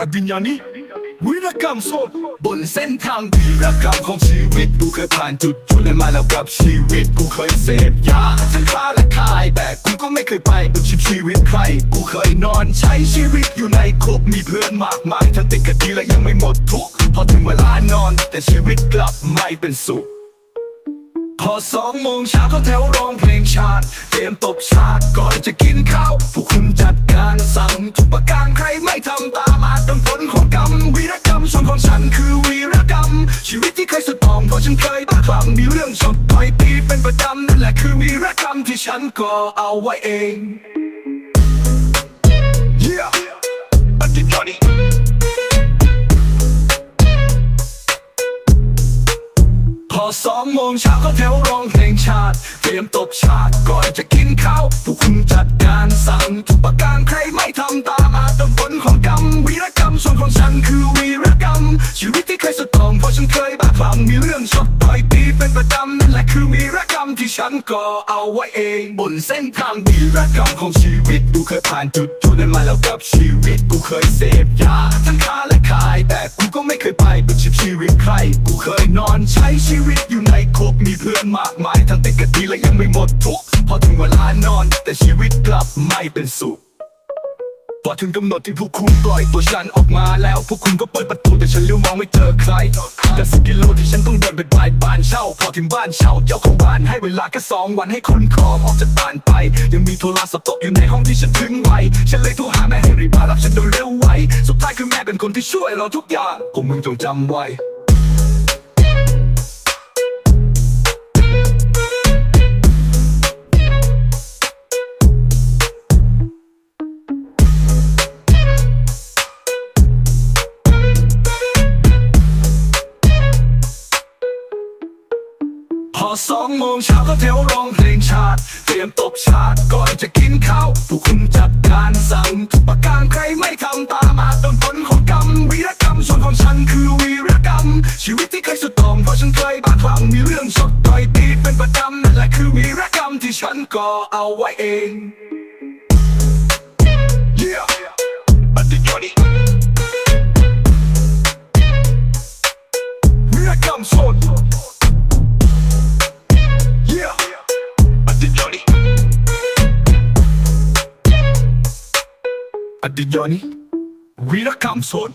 อภิญญานีวิรกรรมสดบนเส้นทางวีรกรรมของชีวิตกูเคยผ่านจุดจุดนั้นมาแล้วกับชีวิตกูเคยเสพยาทั้งค้าและขายแต่กูก็ไม่เคยไปกับชีวิตใคร กูเคยนอนใช้ชีวิตอยู่ในคุกมีเพื่อนมากมายทั้งติดคดีและยังไม่หมดทุกพอถึงเวลานอน แต่ชีวิตกลับไม่เป็นสุข พอสองโมงเช้าเขาแถวร้องเพลงชาติ เตรียมตบฉากก่อนจะกินข้าว พวกคุณจัดการสั่งทุกประการใครไม่ทำตามอาจต้องผลของกรรม วีรกรรมส่วนของฉันคือวีรกรรม ชีวิตที่เคยสุดตองเพราะฉันเคยบ้าคลั่งมีเรื่องชดต่อยตีเป็นประจำนั่นแหละคือวีรกรรมที่ฉันก่อเอาไว้เอง Yeah, I did Johnny. อสองโมงเช้าก็แถวร้องเพลงชาติ เตรียมตบฉากก่อนจะกินข้าวผู้คุมจัดการสั่งทุกประการใครไม่ทำตามอาจต้องผลของกรรมวีรกรรมส่วนของฉันคือ ที่ฉันก็เอาไว้เองบนเส้นทางดีรกรรมของชีวิตกูเคยผ่านจุดจุดนั้นมาแล้วกับชีวิตกูเคยเสพยาทั้งค้าและขายแต่กูก็ไม่เคยไปเป็นชีวิตใคร กูเคยนอนใช้ชีวิตอยู่ในคุกมีเพื่อนมากมายทั้งติดคดีและยังไม่หมดทุกข์พอถึงเวลานอน แต่ชีวิตกลับไม่เป็นสุข พอถึงกำหนดที่พวกคุณปล่อยตัวฉันออกมาแล้ว พวกคุณก็เปิดประตูแต่ฉันเลี้ยวมองไม่เจอใครแต่สิบกิโลที่ฉันต้องเดินไปบ่ายบ้านเช่า พอถึงบ้านเช่าเจ้าของบ้านให้เวลาแค่สองวันให้คุณของออกจากบ้านไป ยังมีโทรศัพท์ตกอยู่ในห้องที่ฉันถึงไวฉันเลยโทรหาแม่ให้รีบมารับฉันโดยเร็วไว สุดท้ายคือแม่เป็นคนที่ช่วยเราทุกอย่างพวกมึงจงจำไว้ พอสองโมงเช้าก็แถวร้องเพลงชาติ เตรียมตบฉากก่อนจะกินข้าวพวกคุณจัดการสั่งทุกประการใครไม่ทำตามอาจโดนผลของกรรมวีรกรรมส่วนของฉันคือวีรกรรม ชีวิตที่เคยสุดตองเพราะฉันเคยบ้าคลั่งมีเรื่องชดต่อยตีเป็นประจำนั่นแหละคือวีรกรรมที่ฉันก่อเอาไว้เอง Yeah, I did Johnny. วีรกรรมโสด